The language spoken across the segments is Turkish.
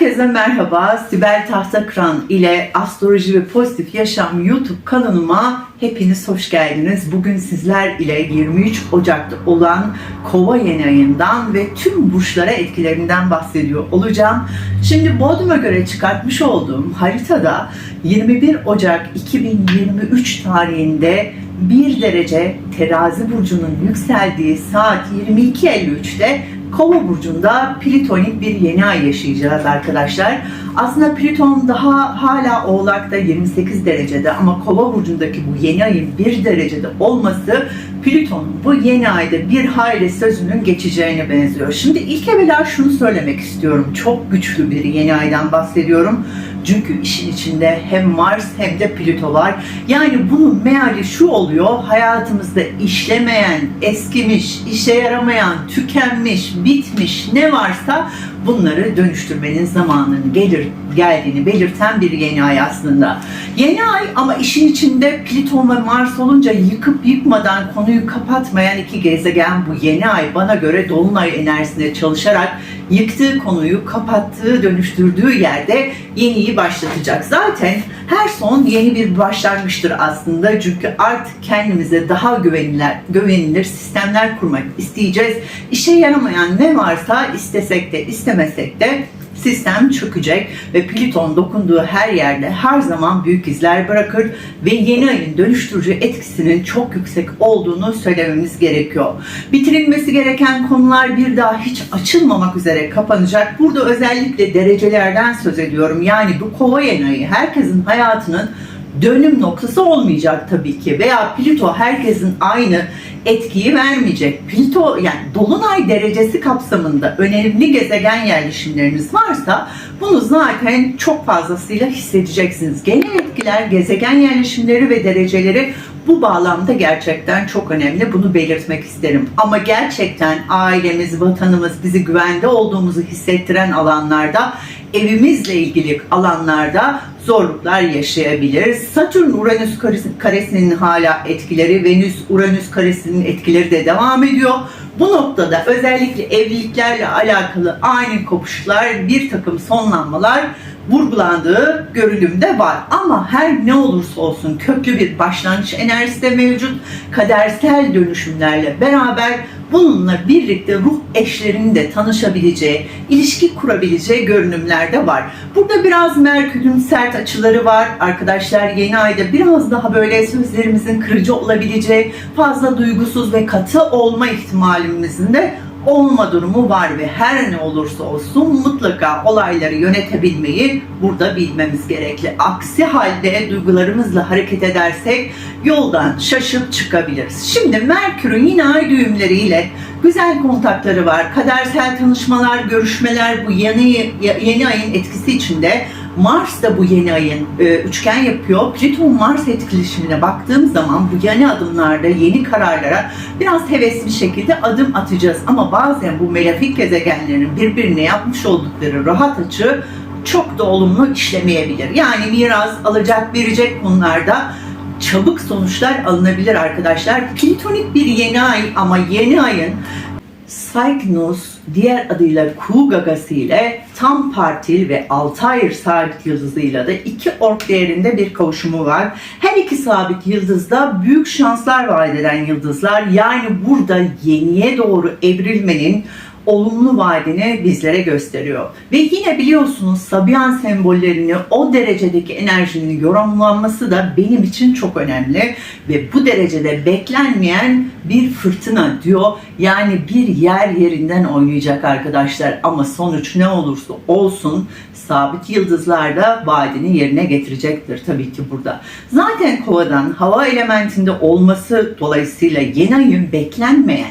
Herkese merhaba. Sibel Tahtakıran ile Astroloji ve Pozitif Yaşam YouTube kanalıma hepiniz hoş geldiniz. Bugün sizler ile 23 Ocak'ta olan Kova yeni ayından ve tüm burçlara etkilerinden bahsediyor olacağım. Şimdi Bodrum'a göre çıkartmış olduğum haritada 21 Ocak 2023 tarihinde 1 derece terazi burcunun yükseldiği saat 22.53'te Kova burcunda plütonik bir yeni ay yaşayacağız arkadaşlar. Aslında Plüton daha hala Oğlak'ta 28 derecede ama Kova burcundaki bu yeni ayın 1 derecede olması Plüton'un bu yeni ayda bir hayli sözünün geçeceğine benziyor. Şimdi ilk evvela şunu söylemek istiyorum. Çok güçlü bir yeni aydan bahsediyorum. Çünkü işin içinde hem Mars hem de Plüto var. Yani bunun meali şu oluyor. Hayatımızda işlemeyen, eskimiş, işe yaramayan, tükenmiş, bitmiş ne varsa bunları dönüştürmenin zamanının gelir geldiğini belirten bir yeni ay aslında. Yeni ay ama işin içinde Plüton ve Mars olunca yıkıp yıkmadan konuyu kapatmayan iki gezegen bu yeni ay bana göre dolunay enerjisinde çalışarak yıktığı konuyu kapattığı, dönüştürdüğü yerde yeniyi başlatacak. Zaten her son yeni bir başlangıçtır aslında. Çünkü artık kendimize daha güvenilir, güvenilir sistemler kurmak isteyeceğiz. İşe yaramayan ne varsa istesek de istemesek de sistem çökecek ve Plüton dokunduğu her yerde her zaman büyük izler bırakır ve yeni ayın dönüştürücü etkisinin çok yüksek olduğunu söylememiz gerekiyor. Bitirilmesi gereken konular bir daha hiç açılmamak üzere kapanacak. Burada özellikle derecelerden söz ediyorum. Yani bu kova yeni ayı herkesin hayatının dönüm noktası olmayacak tabii ki veya Plüto herkesin aynı etkiyi vermeyecek. Plüto yani dolunay derecesi kapsamında önemli gezegen yerleşimleriniz varsa bunu zaten çok fazlasıyla hissedeceksiniz. Genel etkiler, gezegen yerleşimleri ve dereceleri bu bağlamda gerçekten çok önemli. Bunu belirtmek isterim. Ama gerçekten ailemiz, vatanımız, bizi güvende olduğumuzu hissettiren alanlarda, evimizle ilgili alanlarda zorluklar yaşayabiliriz. Satürn Uranüs karesinin hala etkileri, Venüs Uranüs karesinin etkileri de devam ediyor. Bu noktada özellikle evliliklerle alakalı ani kopuşlar, bir takım sonlanmalar vurgulandığı görülümde var. Ama her ne olursa olsun köklü bir başlangıç enerjisi de mevcut. Kadersel dönüşümlerle beraber bununla birlikte ruh eşlerinin de tanışabileceği, ilişki kurabileceği görünümler de var. Burada biraz Merkür'ün sert açıları var. Arkadaşlar yeni ayda biraz daha böyle sözlerimizin kırıcı olabileceği, fazla duygusuz ve katı olma ihtimalimizin de olma durumu var ve her ne olursa olsun mutlaka olayları yönetebilmeyi burada bilmemiz gerekli. Aksi halde duygularımızla hareket edersek yoldan şaşıp çıkabiliriz. Şimdi Merkür'ün yine ay düğümleriyle güzel kontakları var. Kadersel tanışmalar, görüşmeler bu yeni yeni ayın etkisi içinde Mars da bu yeni ayın e, üçgen yapıyor. Plüton Mars etkileşimine baktığım zaman bu yeni adımlarda, yeni kararlara biraz hevesli şekilde adım atacağız. Ama bazen bu melafik gezegenlerin birbirine yapmış oldukları rahat açı çok da olumlu işlemeyebilir. Yani miras alacak verecek konularda çabuk sonuçlar alınabilir arkadaşlar. Plütonik bir yeni ay ama yeni ayın Cygnus diğer adıyla Kuğu gagası ile tam partil ve Altayr sabit yıldızıyla da iki ork değerinde bir kavuşumu var. Her iki sabit yıldızda büyük şanslar vaat eden yıldızlar. Yani burada yeniye doğru evrilmenin olumlu vaadini bizlere gösteriyor. Ve yine biliyorsunuz Sabian sembollerini o derecedeki enerjinin yorumlanması da benim için çok önemli ve bu derecede beklenmeyen bir fırtına diyor. Yani bir yer yerinden oynayacak arkadaşlar ama sonuç ne olursa olsun sabit yıldızlar da vaadini yerine getirecektir tabii ki burada. Zaten kovadan hava elementinde olması dolayısıyla yeni ayın beklenmeyen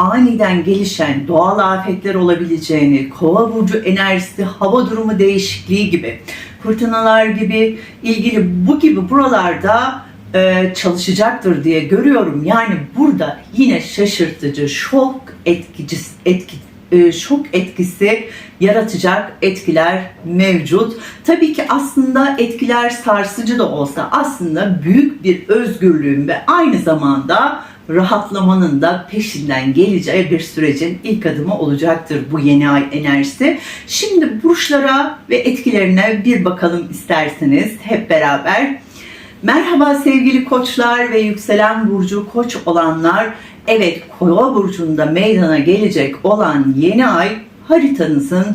aniden gelişen doğal afetler olabileceğini, kova burcu enerjisi, hava durumu değişikliği gibi, fırtınalar gibi ilgili bu gibi buralarda e, çalışacaktır diye görüyorum. Yani burada yine şaşırtıcı, şok etkici, etki, e, şok etkisi yaratacak etkiler mevcut. Tabii ki aslında etkiler sarsıcı da olsa aslında büyük bir özgürlüğün ve aynı zamanda rahatlamanın da peşinden geleceği bir sürecin ilk adımı olacaktır bu yeni ay enerjisi. Şimdi burçlara ve etkilerine bir bakalım isterseniz hep beraber. Merhaba sevgili koçlar ve yükselen burcu koç olanlar. Evet kova burcunda meydana gelecek olan yeni ay haritanızın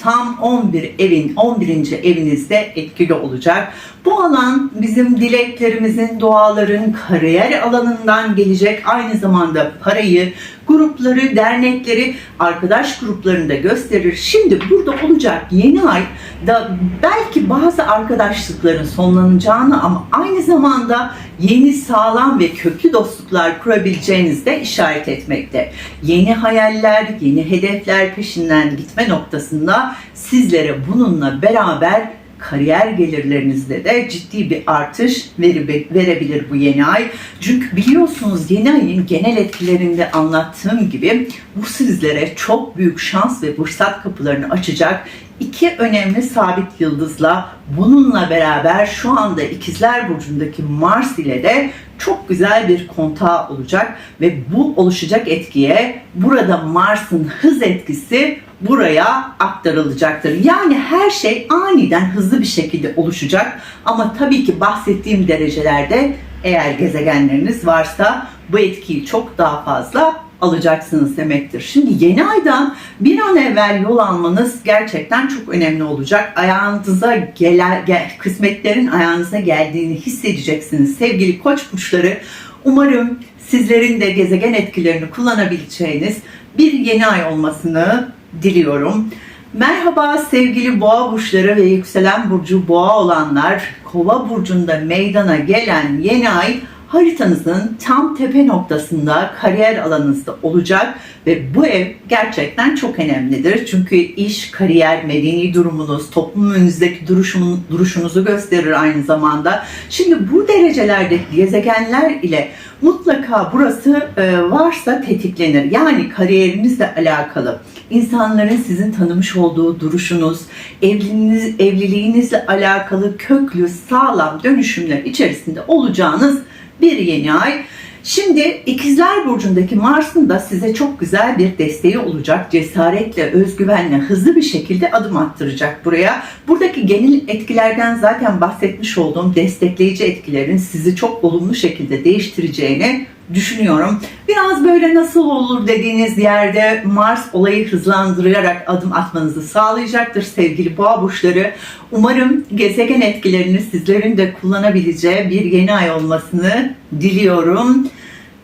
tam 11 evin 11. evinizde etkili olacak. Bu alan bizim dileklerimizin, duaların, kariyer alanından gelecek. Aynı zamanda parayı, grupları, dernekleri, arkadaş gruplarında gösterir. Şimdi burada olacak yeni ay da belki bazı arkadaşlıkların sonlanacağını ama aynı zamanda yeni sağlam ve köklü dostluklar kurabileceğiniz de işaret etmekte. Yeni hayaller, yeni hedefler peşinden gitme noktasında sizlere bununla beraber kariyer gelirlerinizde de ciddi bir artış verebilir bu yeni ay. Çünkü biliyorsunuz yeni ayın genel etkilerinde anlattığım gibi bu sizlere çok büyük şans ve fırsat kapılarını açacak iki önemli sabit yıldızla bununla beraber şu anda ikizler burcundaki Mars ile de çok güzel bir kontağı olacak ve bu oluşacak etkiye burada Mars'ın hız etkisi buraya aktarılacaktır. Yani her şey aniden hızlı bir şekilde oluşacak ama tabii ki bahsettiğim derecelerde eğer gezegenleriniz varsa bu etkiyi çok daha fazla alacaksınız demektir. Şimdi yeni aydan bir an evvel yol almanız gerçekten çok önemli olacak. Ayağınıza gelen, gel, kısmetlerin ayağınıza geldiğini hissedeceksiniz sevgili koç burçları. Umarım sizlerin de gezegen etkilerini kullanabileceğiniz bir yeni ay olmasını diliyorum. Merhaba sevgili boğa burçları ve yükselen burcu boğa olanlar. Kova burcunda meydana gelen yeni ay haritanızın tam tepe noktasında kariyer alanınızda olacak ve bu ev gerçekten çok önemlidir. Çünkü iş, kariyer, medeni durumunuz, toplum önünüzdeki duruşun, duruşunuzu gösterir aynı zamanda. Şimdi bu derecelerde gezegenler ile mutlaka burası e, varsa tetiklenir. Yani kariyerinizle alakalı, insanların sizin tanımış olduğu duruşunuz, evliliğiniz, evliliğinizle alakalı köklü, sağlam dönüşümler içerisinde olacağınız bir yeni ay. Şimdi ikizler burcundaki Mars'ın da size çok güzel bir desteği olacak. Cesaretle, özgüvenle, hızlı bir şekilde adım attıracak buraya. Buradaki genel etkilerden zaten bahsetmiş olduğum destekleyici etkilerin sizi çok olumlu şekilde değiştireceğini düşünüyorum. Biraz böyle nasıl olur dediğiniz yerde Mars olayı hızlandırarak adım atmanızı sağlayacaktır sevgili boğa burçları. Umarım gezegen etkilerini sizlerin de kullanabileceği bir yeni ay olmasını diliyorum.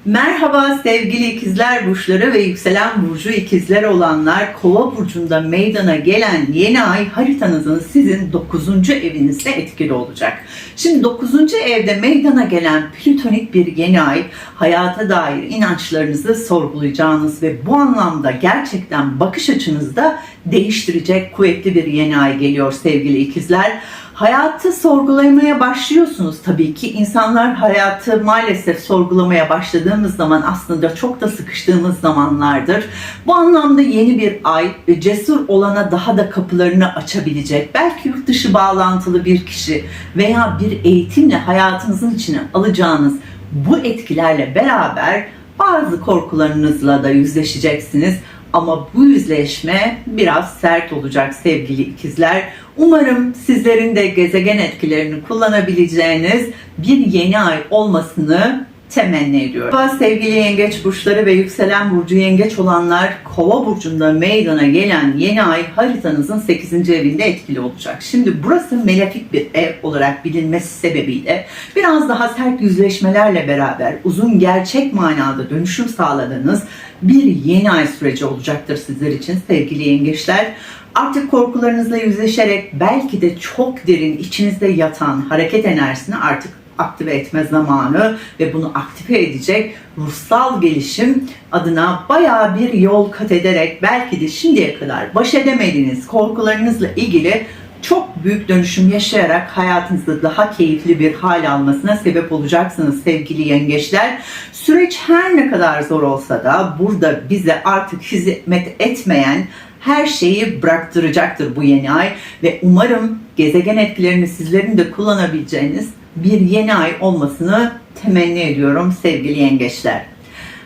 Merhaba sevgili ikizler burçları ve yükselen burcu ikizler olanlar kova burcunda meydana gelen yeni ay haritanızın sizin 9. evinizde etkili olacak. Şimdi 9. evde meydana gelen plütonik bir yeni ay hayata dair inançlarınızı sorgulayacağınız ve bu anlamda gerçekten bakış açınızı da değiştirecek kuvvetli bir yeni ay geliyor sevgili ikizler hayatı sorgulamaya başlıyorsunuz tabii ki. insanlar hayatı maalesef sorgulamaya başladığımız zaman aslında çok da sıkıştığımız zamanlardır. Bu anlamda yeni bir ay cesur olana daha da kapılarını açabilecek. Belki yurt dışı bağlantılı bir kişi veya bir eğitimle hayatınızın içine alacağınız bu etkilerle beraber bazı korkularınızla da yüzleşeceksiniz. Ama bu yüzleşme biraz sert olacak sevgili ikizler. Umarım sizlerin de gezegen etkilerini kullanabileceğiniz bir yeni ay olmasını temenni ediyorum. Merhaba sevgili yengeç burçları ve yükselen burcu yengeç olanlar kova burcunda meydana gelen yeni ay haritanızın 8. evinde etkili olacak. Şimdi burası melafik bir ev olarak bilinmesi sebebiyle biraz daha sert yüzleşmelerle beraber uzun gerçek manada dönüşüm sağladığınız bir yeni ay süreci olacaktır sizler için sevgili yengeçler. Artık korkularınızla yüzleşerek belki de çok derin içinizde yatan hareket enerjisini artık aktive etme zamanı ve bunu aktive edecek ruhsal gelişim adına bayağı bir yol kat ederek belki de şimdiye kadar baş edemediğiniz korkularınızla ilgili çok büyük dönüşüm yaşayarak hayatınızda daha keyifli bir hal almasına sebep olacaksınız sevgili yengeçler. Süreç her ne kadar zor olsa da burada bize artık hizmet etmeyen her şeyi bıraktıracaktır bu yeni ay ve umarım gezegen etkilerini sizlerin de kullanabileceğiniz bir yeni ay olmasını temenni ediyorum sevgili yengeçler.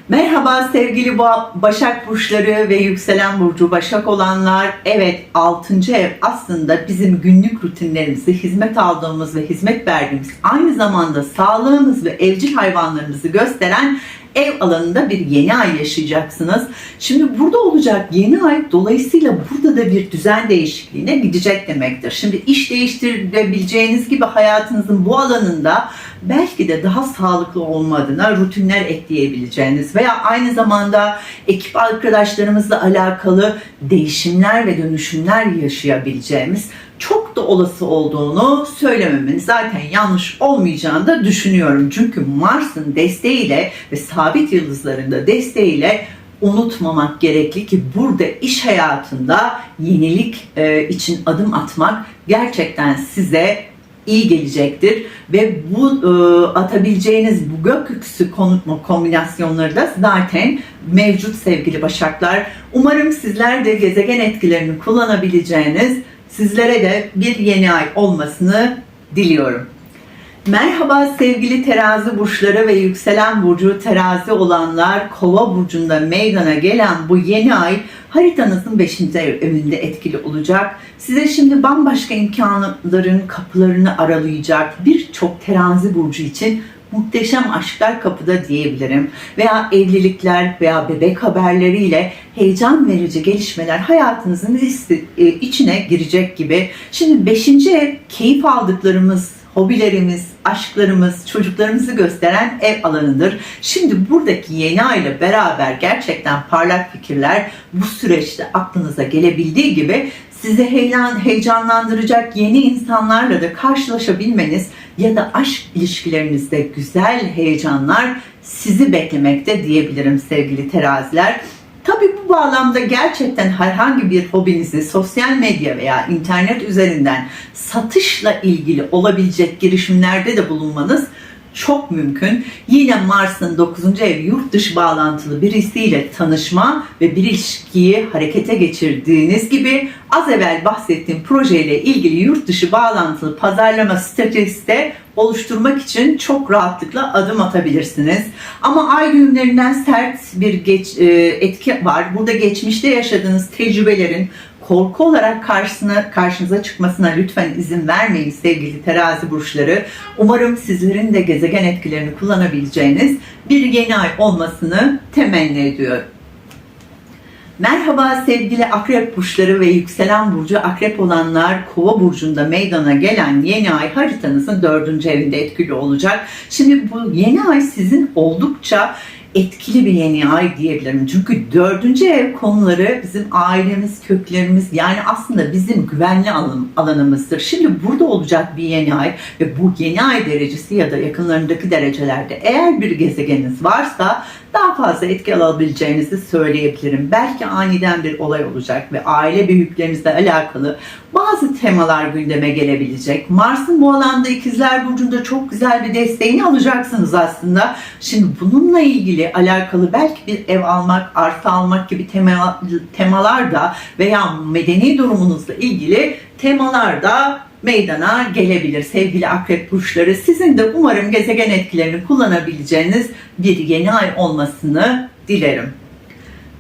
Merhaba sevgili Ba- Başak Burçları ve Yükselen Burcu Başak olanlar. Evet 6. ev aslında bizim günlük rutinlerimizi, hizmet aldığımız ve hizmet verdiğimiz aynı zamanda sağlığımız ve evcil hayvanlarımızı gösteren ev alanında bir yeni ay yaşayacaksınız. Şimdi burada olacak yeni ay dolayısıyla burada da bir düzen değişikliğine gidecek demektir. Şimdi iş değiştirebileceğiniz gibi hayatınızın bu alanında belki de daha sağlıklı olma rutinler ekleyebileceğiniz veya aynı zamanda ekip arkadaşlarımızla alakalı değişimler ve dönüşümler yaşayabileceğimiz çok da olası olduğunu söylememin zaten yanlış olmayacağını da düşünüyorum. Çünkü Mars'ın desteğiyle ve sabit yıldızların da desteğiyle unutmamak gerekli ki burada iş hayatında yenilik e, için adım atmak gerçekten size iyi gelecektir ve bu e, atabileceğiniz bu gökyüzü kombinasyonları da zaten mevcut sevgili başaklar. Umarım sizler de gezegen etkilerini kullanabileceğiniz sizlere de bir yeni ay olmasını diliyorum. Merhaba sevgili terazi burçları ve yükselen burcu terazi olanlar kova burcunda meydana gelen bu yeni ay haritanızın 5. evinde etkili olacak. Size şimdi bambaşka imkanların kapılarını aralayacak birçok terazi burcu için muhteşem aşklar kapıda diyebilirim. Veya evlilikler veya bebek haberleriyle heyecan verici gelişmeler hayatınızın e, içine girecek gibi. Şimdi 5. ev keyif aldıklarımız, hobilerimiz, aşklarımız, çocuklarımızı gösteren ev alanıdır. Şimdi buradaki yeni ayla beraber gerçekten parlak fikirler bu süreçte aklınıza gelebildiği gibi sizi heyecan, heyecanlandıracak yeni insanlarla da karşılaşabilmeniz ya da aşk ilişkilerinizde güzel heyecanlar sizi beklemekte diyebilirim sevgili teraziler. Tabii bu bağlamda gerçekten herhangi bir hobinizi sosyal medya veya internet üzerinden satışla ilgili olabilecek girişimlerde de bulunmanız çok mümkün. Yine Mars'ın 9. ev yurt dışı bağlantılı birisiyle tanışma ve bir ilişkiyi harekete geçirdiğiniz gibi az evvel bahsettiğim projeyle ilgili yurt dışı bağlantılı pazarlama stratejisi de oluşturmak için çok rahatlıkla adım atabilirsiniz. Ama ay düğümlerinden sert bir geç, e, etki var. Burada geçmişte yaşadığınız tecrübelerin korku olarak karşısına karşınıza çıkmasına lütfen izin vermeyin sevgili terazi burçları. Umarım sizlerin de gezegen etkilerini kullanabileceğiniz bir yeni ay olmasını temenni ediyorum. Merhaba sevgili akrep burçları ve yükselen burcu akrep olanlar kova burcunda meydana gelen yeni ay haritanızın dördüncü evinde etkili olacak. Şimdi bu yeni ay sizin oldukça etkili bir yeni ay diyebilirim. Çünkü dördüncü ev konuları bizim ailemiz, köklerimiz yani aslında bizim güvenli alan, alanımızdır. Şimdi burada olacak bir yeni ay ve bu yeni ay derecesi ya da yakınlarındaki derecelerde eğer bir gezegeniniz varsa daha fazla etki alabileceğinizi söyleyebilirim. Belki aniden bir olay olacak ve aile büyüklerinizle alakalı bazı temalar gündeme gelebilecek. Mars'ın bu alanda ikizler burcunda çok güzel bir desteğini alacaksınız aslında. Şimdi bununla ilgili alakalı belki bir ev almak, arsa almak gibi tema, temalar da veya medeni durumunuzla ilgili temalar da meydana gelebilir sevgili akrep burçları. Sizin de umarım gezegen etkilerini kullanabileceğiniz bir yeni ay olmasını dilerim.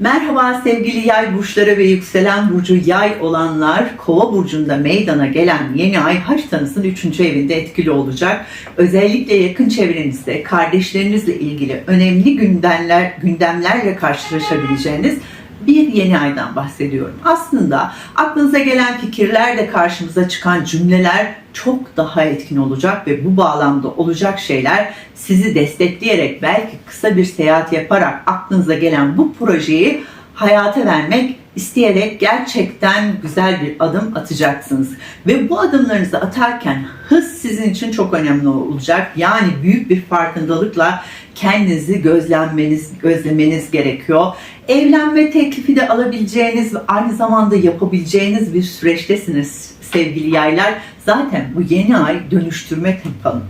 Merhaba sevgili yay burçları ve yükselen burcu yay olanlar kova burcunda meydana gelen yeni ay haritanızın 3. evinde etkili olacak. Özellikle yakın çevrenizde kardeşlerinizle ilgili önemli gündemler, gündemlerle karşılaşabileceğiniz bir yeni aydan bahsediyorum. Aslında aklınıza gelen fikirler karşımıza çıkan cümleler çok daha etkin olacak ve bu bağlamda olacak şeyler sizi destekleyerek belki kısa bir seyahat yaparak aklınıza gelen bu projeyi hayata vermek isteyerek gerçekten güzel bir adım atacaksınız. Ve bu adımlarınızı atarken hız sizin için çok önemli olacak. Yani büyük bir farkındalıkla kendinizi gözlenmeniz, gözlemeniz gerekiyor. Evlenme teklifi de alabileceğiniz ve aynı zamanda yapabileceğiniz bir süreçtesiniz sevgili yaylar. Zaten bu yeni ay dönüştürme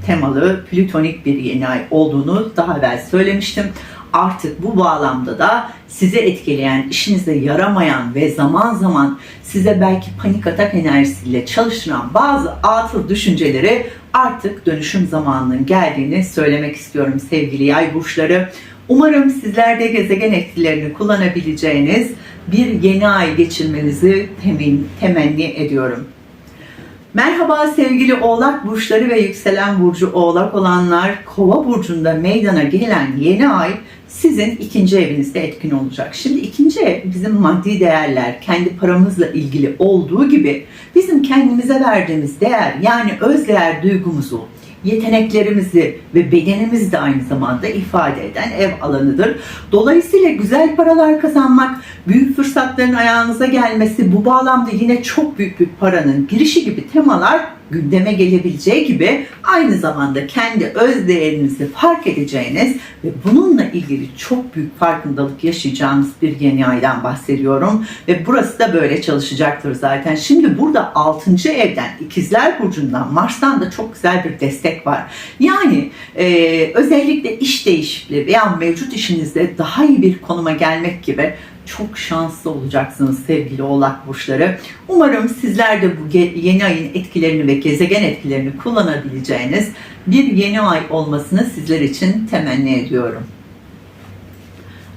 temalı plütonik bir yeni ay olduğunu daha evvel söylemiştim. Artık bu bağlamda da sizi etkileyen, işinize yaramayan ve zaman zaman size belki panik atak enerjisiyle çalıştıran bazı atıl düşünceleri artık dönüşüm zamanının geldiğini söylemek istiyorum sevgili yay burçları. Umarım sizler de gezegen etkilerini kullanabileceğiniz bir yeni ay geçirmenizi temin, temenni ediyorum. Merhaba sevgili Oğlak burçları ve yükselen burcu Oğlak olanlar. Kova burcunda meydana gelen yeni ay sizin ikinci evinizde etkin olacak. Şimdi ikinci ev bizim maddi değerler, kendi paramızla ilgili olduğu gibi bizim kendimize verdiğimiz değer yani öz değer duygumuzu, yeteneklerimizi ve bedenimizi de aynı zamanda ifade eden ev alanıdır. Dolayısıyla güzel paralar kazanmak, büyük fırsatların ayağınıza gelmesi, bu bağlamda yine çok büyük bir paranın girişi gibi temalar gündeme gelebileceği gibi aynı zamanda kendi öz değerinizi fark edeceğiniz ve bununla ilgili çok büyük farkındalık yaşayacağınız bir yeni aydan bahsediyorum ve burası da böyle çalışacaktır zaten. Şimdi burada 6. evden ikizler burcundan Mars'tan da çok güzel bir destek var. Yani e, özellikle iş değişikliği veya mevcut işinizde daha iyi bir konuma gelmek gibi çok şanslı olacaksınız sevgili oğlak burçları. Umarım sizler de bu yeni ayın etkilerini ve gezegen etkilerini kullanabileceğiniz bir yeni ay olmasını sizler için temenni ediyorum.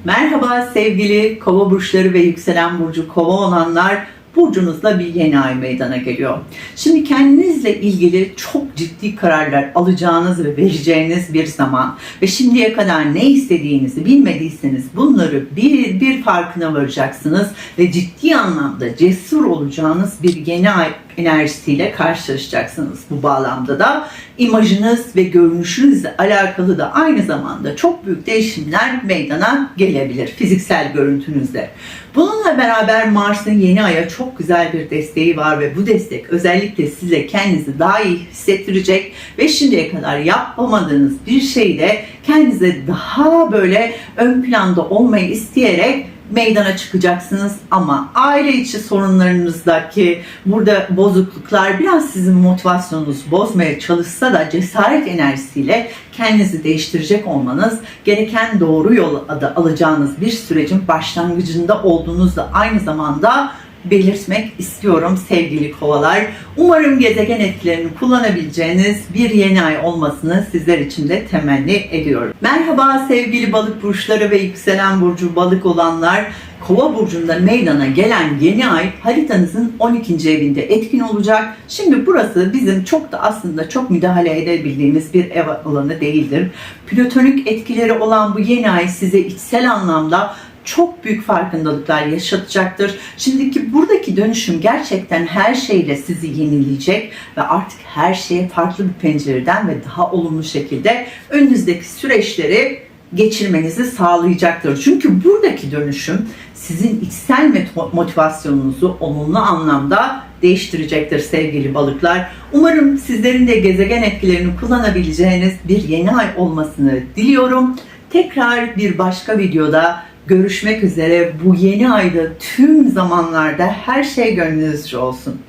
Merhaba sevgili kova burçları ve yükselen burcu kova olanlar burcunuzda bir yeni ay meydana geliyor. Şimdi kendinizle ilgili çok ciddi kararlar alacağınız ve vereceğiniz bir zaman ve şimdiye kadar ne istediğinizi bilmediyseniz bunları bir bir farkına varacaksınız ve ciddi anlamda cesur olacağınız bir yeni ay enerjisiyle karşılaşacaksınız. Bu bağlamda da imajınız ve görünüşünüzle alakalı da aynı zamanda çok büyük değişimler meydana gelebilir fiziksel görüntünüzde. Bununla beraber Mars'ın yeni aya çok güzel bir desteği var ve bu destek özellikle size kendinizi daha iyi hissettirecek ve şimdiye kadar yapamadığınız bir şeyde kendinize daha böyle ön planda olmayı isteyerek meydana çıkacaksınız. Ama aile içi sorunlarınızdaki burada bozukluklar biraz sizin motivasyonunuzu bozmaya çalışsa da cesaret enerjisiyle kendinizi değiştirecek olmanız gereken doğru yol alacağınız bir sürecin başlangıcında olduğunuzda aynı zamanda belirtmek istiyorum sevgili kovalar. Umarım gezegen etkilerini kullanabileceğiniz bir yeni ay olmasını sizler için de temenni ediyorum. Merhaba sevgili balık burçları ve yükselen burcu balık olanlar. Kova burcunda meydana gelen yeni ay haritanızın 12. evinde etkin olacak. Şimdi burası bizim çok da aslında çok müdahale edebildiğimiz bir ev alanı değildir. Plütonik etkileri olan bu yeni ay size içsel anlamda çok büyük farkındalıklar yaşatacaktır. Şimdiki buradaki dönüşüm gerçekten her şeyle sizi yenileyecek ve artık her şeye farklı bir pencereden ve daha olumlu şekilde önünüzdeki süreçleri geçirmenizi sağlayacaktır. Çünkü buradaki dönüşüm sizin içsel motivasyonunuzu olumlu anlamda değiştirecektir sevgili balıklar. Umarım sizlerin de gezegen etkilerini kullanabileceğiniz bir yeni ay olmasını diliyorum. Tekrar bir başka videoda görüşmek üzere. Bu yeni ayda tüm zamanlarda her şey gönlünüzce olsun.